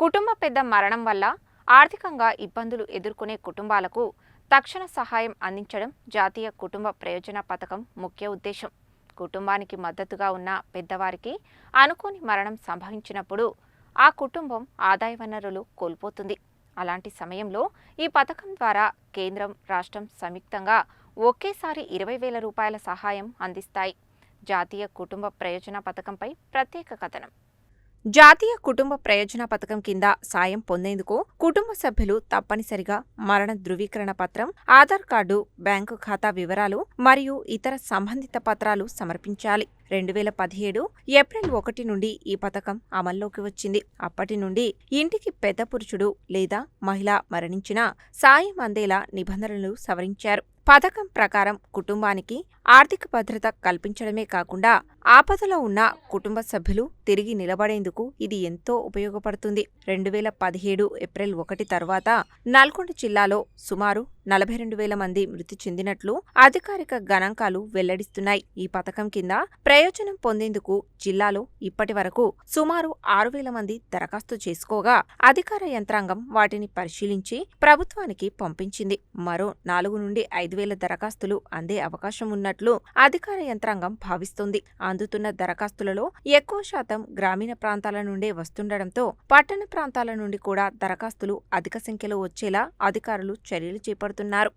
కుటుంబ పెద్ద మరణం వల్ల ఆర్థికంగా ఇబ్బందులు ఎదుర్కొనే కుటుంబాలకు తక్షణ సహాయం అందించడం జాతీయ కుటుంబ ప్రయోజన పథకం ముఖ్య ఉద్దేశం. కుటుంబానికి మద్దతుగా ఉన్న పెద్దవారికి అనుకోని మరణం సంభవించినప్పుడు ఆ కుటుంబం ఆదాయ వనరులు కోల్పోతుంది. అలాంటి సమయంలో ఈ పథకం ద్వారా కేంద్రం రాష్ట్రం సంయుక్తంగా ఒకేసారి ఇరవై వేల రూపాయల సహాయం అందిస్తాయి. జాతీయ కుటుంబ ప్రయోజన పథకంపై ప్రత్యేక కథనం. జాతీయ కుటుంబ ప్రయోజన పథకం కింద సాయం పొందేందుకు కుటుంబ సభ్యులు తప్పనిసరిగా మరణ ధృవీకరణ పత్రం ఆధార్ కార్డు బ్యాంకు ఖాతా వివరాలు మరియు ఇతర సంబంధిత పత్రాలు సమర్పించాలి. రెండు వేల పదిహేడు ఏప్రిల్ ఒకటి నుండి ఈ పథకం అమల్లోకి వచ్చింది. అప్పటి నుండి ఇంటికి పెద్ద పురుషుడు లేదా మహిళ మరణించినా సాయం అందేలా నిబంధనలు సవరించారు. పథకం ప్రకారం కుటుంబానికి ఆర్థిక భద్రత కల్పించడమే కాకుండా ఆపదలో ఉన్న కుటుంబ సభ్యులు తిరిగి నిలబడేందుకు ఇది ఎంతో ఉపయోగపడుతుంది. రెండు వేల పదిహేడు ఏప్రిల్ ఒకటి తర్వాత నల్గొండ జిల్లాలో సుమారు నలభై రెండు వేల మంది మృతి చెందినట్లు అధికారిక గణాంకాలు వెల్లడిస్తున్నాయి. ఈ పథకం కింద ప్రయోజనం పొందేందుకు జిల్లాలో ఇప్పటి వరకు సుమారు ఆరు వేల మంది దరఖాస్తు చేసుకోగా అధికార యంత్రాంగం వాటిని పరిశీలించి ప్రభుత్వానికి పంపించింది. మరో నాలుగు నుండి ఐదు వేల దరఖాస్తులు అందే అవకాశం ఉన్నట్టు ఉన్నట్లు అధికార యంత్రాంగం భావిస్తోంది. అందుతున్న దరఖాస్తులలో ఎక్కువ శాతం గ్రామీణ ప్రాంతాల నుండే వస్తుండటంతో పట్టణ ప్రాంతాల నుండి కూడా దరఖాస్తులు అధిక సంఖ్యలో వచ్చేలా అధికారులు చర్యలు చేపడుతున్నారు.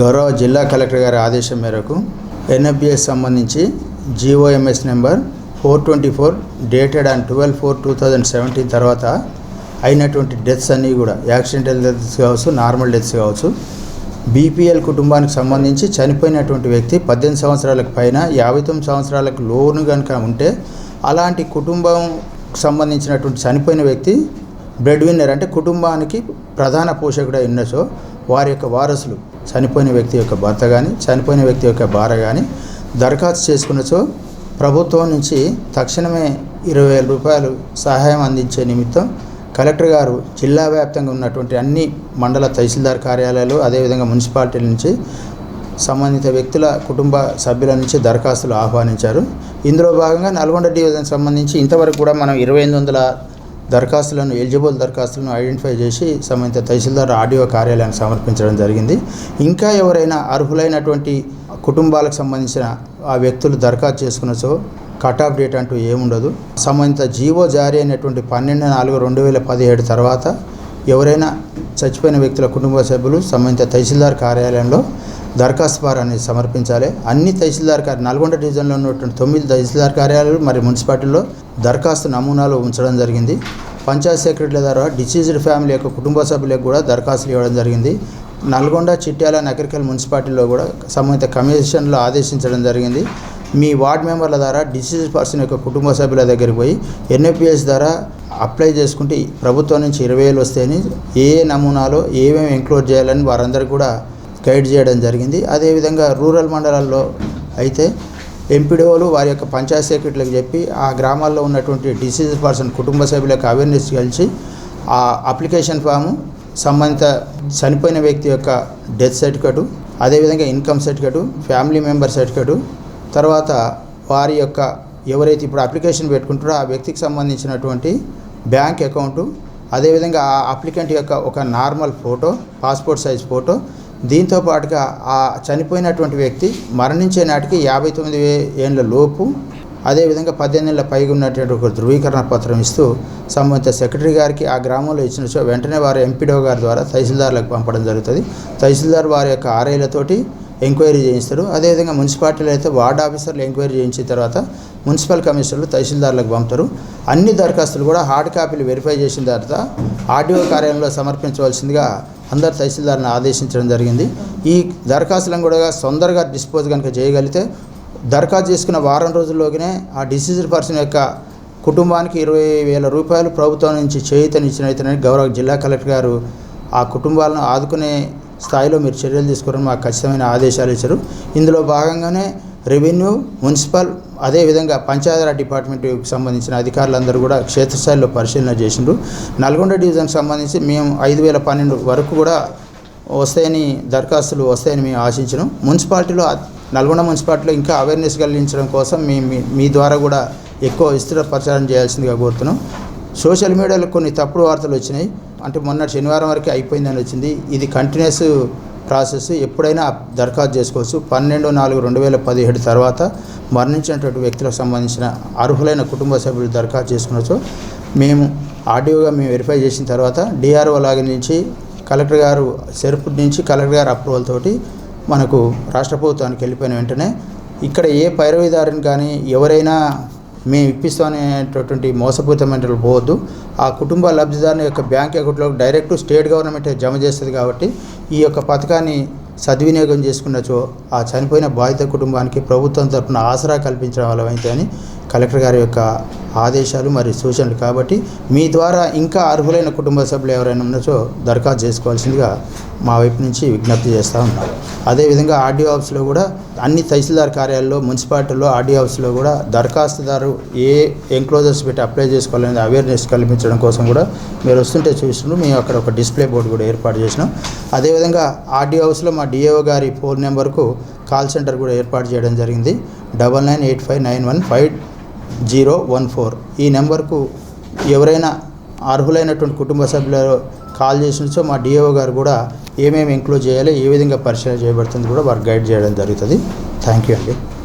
గౌరవ జిల్లా కలెక్టర్ గారి ఆదేశం మేరకు ఎన్ఎఫ్బిఎస్ సంబంధించి GOMS number four twenty four dated and twelve four two thousand seventeen తర్వాత అయినటువంటి డెత్స్ అన్నీ కూడా యాక్సిడెంటల్ డెత్స్ కావచ్చు నార్మల్ డెత్స్ కావచ్చు బీపీఎల్ కుటుంబానికి సంబంధించి చనిపోయినటువంటి వ్యక్తి పద్దెనిమిది సంవత్సరాలకు పైన యాభై తొమ్మిది సంవత్సరాలకు లోను కనుక ఉంటే అలాంటి కుటుంబం సంబంధించినటువంటి చనిపోయిన వ్యక్తి బ్రెడ్ విన్నర్ అంటే కుటుంబానికి ప్రధాన పోషకుడై ఉన్నచో వారి యొక్క వారసులు చనిపోయిన వ్యక్తి యొక్క భర్త కానీ చనిపోయిన వ్యక్తి యొక్క భార్య కానీ దరఖాస్తు చేసుకున్నచో ప్రభుత్వం నుంచి తక్షణమే ఇరవై వేల రూపాయలు సహాయం అందించే నిమిత్తం కలెక్టర్ గారు జిల్లా వ్యాప్తంగా ఉన్నటువంటి అన్ని మండల తహసీల్దార్ కార్యాలయాలు అదేవిధంగా మున్సిపాలిటీల నుంచి సంబంధిత వ్యక్తుల కుటుంబ సభ్యుల నుంచి దరఖాస్తులు ఆహ్వానించారు. ఇందులో భాగంగా నల్గొండ డివిజన్ సంబంధించి ఇంతవరకు కూడా మనం ఇరవై ఎనిమిది వందల దరఖాస్తులను ఎలిజిబుల్ దరఖాస్తులను ఐడెంటిఫై చేసి సంబంధిత తహసీల్దార్ ఆడియో కార్యాలయానికి సమర్పించడం జరిగింది. ఇంకా ఎవరైనా అర్హులైనటువంటి కుటుంబాలకు సంబంధించిన ఆ వ్యక్తులు దరఖాస్తు చేసుకున్నచో కట్ ఆఫ్ డేట్ అంటూ ఏముండదు. సంబంధిత జీవో జారీ అయినటువంటి పన్నెండు నాలుగు రెండు వేల పదిహేడు తర్వాత ఎవరైనా చచ్చిపోయిన వ్యక్తుల కుటుంబ సభ్యులు సంబంధిత తహసీల్దార్ కార్యాలయంలో దరఖాస్తు ఫారాన్ని సమర్పించాలి. అన్ని తహసీల్దార్ కార్య నల్గొండ డివిజన్లో ఉన్నటువంటి తొమ్మిది తహసీల్దార్ కార్యాలయాలు మరి మున్సిపాలిటీలో దరఖాస్తు నమూనాలు ఉంచడం జరిగింది. పంచాయత్ సెక్రటరీల ద్వారా డిసీజ్డ్ ఫ్యామిలీ యొక్క కుటుంబ సభ్యులకు కూడా దరఖాస్తులు ఇవ్వడం జరిగింది. నల్గొండ చిట్యాల నకరికల్ మున్సిపాలిటీలో కూడా సంబంధిత కమిషన్లు ఆదేశించడం జరిగింది. మీ వార్డ్ మెంబర్ల ద్వారా డిసీజ్ పర్సన్ యొక్క కుటుంబ సభ్యుల దగ్గరికి పోయి ఎన్ఏపిఎస్ ద్వారా అప్లై చేసుకుంటే ప్రభుత్వం నుంచి ఇరవై వేలు వస్తాయని ఏ నమూనాలో ఏమేమి ఎంక్లోజ్ చేయాలని వారందరూ కూడా గైడ్ చేయడం జరిగింది. అదేవిధంగా రూరల్ మండలాల్లో అయితే ఎంపీడీఓలు వారి యొక్క పంచాయత్ సెక్రటరీలకు చెప్పి ఆ గ్రామాల్లో ఉన్నటువంటి డిసీజ్ పర్సన్ కుటుంబ సభ్యులకు అవేర్నెస్ కలిసి ఆ అప్లికేషన్ ఫాము సంబంధిత చనిపోయిన వ్యక్తి యొక్క డెత్ సర్టిఫికెటు అదేవిధంగా income certificate family member certificate తర్వాత వారి యొక్క ఎవరైతే ఇప్పుడు అప్లికేషన్ పెట్టుకుంటారో ఆ వ్యక్తికి సంబంధించినటువంటి బ్యాంక్ అకౌంటు అదేవిధంగా ఆ అప్లికెంట్ యొక్క ఒక normal photo passport size photo దీంతో పాటుగా ఆ చనిపోయినటువంటి వ్యక్తి మరణించే నాటికి యాభై తొమ్మిది వే ఏళ్ళ లోపు అదేవిధంగా పద్దెనిమిది ఏళ్ళ పైగా ఉన్నటువంటి ఒక ధృవీకరణ పత్రం ఇస్తూ సంబంధిత సెక్రటరీ గారికి ఆ గ్రామంలో ఇచ్చిన వెంటనే వారు ఎంపీడో గారి ద్వారా తహసీల్దార్లకు పంపడం జరుగుతుంది. తహసీల్దార్ వారి యొక్క ఆర్ఐలతోటి ఎంక్వైరీ చేయిస్తారు అదేవిధంగా మున్సిపాలిటీలో అయితే వార్డ్ ఆఫీసర్లు ఎంక్వైరీ చేయించిన తర్వాత మున్సిపల్ కమిషనర్లు తహసీల్దార్లకు పంపుతారు. అన్ని దరఖాస్తులు కూడా హార్డ్ కాపీలు వెరిఫై చేసిన తర్వాత ఆర్డీఓ కార్యాలయంలో సమర్పించవలసిందిగా అందరు తహసీల్దార్ని ఆదేశించడం జరిగింది. ఈ దరఖాస్తులను కూడా తొందరగా డిస్పోజ్ కనుక చేయగలిగితే దరఖాస్తు చేసుకున్న వారం రోజుల్లోనే ఆ డిసీజ్డ్ పర్సన్ యొక్క కుటుంబానికి ఇరవై వేల రూపాయలు ప్రభుత్వం నుంచి చేయుతనిచ్చినైతేనే గౌరవ జిల్లా కలెక్టర్ గారు ఆ కుటుంబాలను ఆదుకునే స్థాయిలో మీరు చర్యలు తీసుకోవడం మాకు ఖచ్చితమైన ఆదేశాలు ఇచ్చారు. ఇందులో భాగంగానే రెవెన్యూ మున్సిపల్ అదేవిధంగా పంచాయతీరాజ్ డిపార్ట్మెంట్కి సంబంధించిన అధికారులందరూ కూడా క్షేత్రస్థాయిలో పరిశీలన చేసిండ్రు. నల్గొండ డివిజన్కి సంబంధించి మేము ఐదు వేల పన్నెండు వరకు కూడా వస్తాయని దరఖాస్తులు వస్తాయని మేము ఆశించినాం. మున్సిపాలిటీలో నల్గొండ మున్సిపాలిటీలో ఇంకా అవేర్నెస్ కలిగించడం కోసం మీ- మీ ద్వారా కూడా ఎక్కువ విస్తృత ప్రచారం చేయాల్సిందిగా కోరుతున్నాం. సోషల్ మీడియాలో కొన్ని తప్పుడు వార్తలు వచ్చినాయి. అంటే మొన్న శనివారం వరకు అయిపోయిందని వచ్చింది. ఇది కంటిన్యూస్ ప్రాసెస్. ఎప్పుడైనా దరఖాస్తు చేసుకోవచ్చు. పన్నెండు నాలుగు రెండు వేల పదిహేడు తర్వాత మరణించినటువంటి వ్యక్తులకు సంబంధించిన అర్హులైన కుటుంబ సభ్యులు దరఖాస్తు చేసుకోవచ్చు మేము ఆడియోగా మేము వెరిఫై చేసిన తర్వాత డిఆర్ఓ లాగిన్ నుంచి కలెక్టర్ గారు సెరుపు నుంచి కలెక్టర్ గారు అప్రూవల్ తోటి మనకు రాష్ట్ర ప్రభుత్వానికి వెళ్ళిపోయిన వెంటనే ఇక్కడ ఏ పైరవీదారుని కానీ ఎవరైనా మేము ఇప్పిస్తామనేటటువంటి మోసపూరితమైన పోవద్దు. ఆ కుటుంబ లబ్ధిదారుని యొక్క బ్యాంక్ అకౌంట్లో డైరెక్ట్ స్టేట్ గవర్నమెంట్ జమ చేస్తుంది కాబట్టి ఈ యొక్క పథకాన్ని సద్వినియోగం చేసుకున్నచో ఆ చనిపోయిన బాధిత కుటుంబానికి ప్రభుత్వం తరఫున ఆసరా కల్పించడం వల్ల అని కలెక్టర్ గారి యొక్క ఆదేశాలు మరియు సూచనలు కాబట్టి మీ ద్వారా ఇంకా అర్హులైన కుటుంబ సభ్యులు ఎవరైనా ఉన్నచో దరఖాస్తు చేసుకోవాల్సిందిగా మా వైపు నుంచి విజ్ఞప్తి చేస్తూ ఉన్నాం. అదేవిధంగా ఆర్డీఓ ఆఫీస్లో కూడా అన్ని తహసీల్దార్ కార్యాలయంలో మున్సిపాలిటీల్లో ఆర్డీఓ ఆఫీస్లో కూడా దరఖాస్తుదారు ఏ ఎంక్లోజర్స్ పెట్టి అప్లై చేసుకోవాలనేది అవేర్నెస్ కల్పించడం కోసం కూడా మీరు వస్తుంటే చూస్తుండ్రు. మేము అక్కడ ఒక డిస్ప్లే బోర్డు కూడా ఏర్పాటు చేసినాం. అదేవిధంగా ఆర్డీఓ ఆఫీస్లో మా డిఏఓ గారి ఫోన్ నెంబర్కు కాల్ సెంటర్ కూడా ఏర్పాటు చేయడం జరిగింది. Double nine eight five nine one five zero one four. ఈ నెంబర్కు ఎవరైనా అర్హులైనటువంటి కుటుంబ సభ్యులు కాల్ చేసినచో మా డిఓ గారు కూడా ఏమేమి ఇంక్లూడ్ చేయాలి ఏ విధంగా పరిశీలన చేయబడుతుంది కూడా వారు గైడ్ చేయడం జరుగుతుంది. థ్యాంక్ యూ అండి.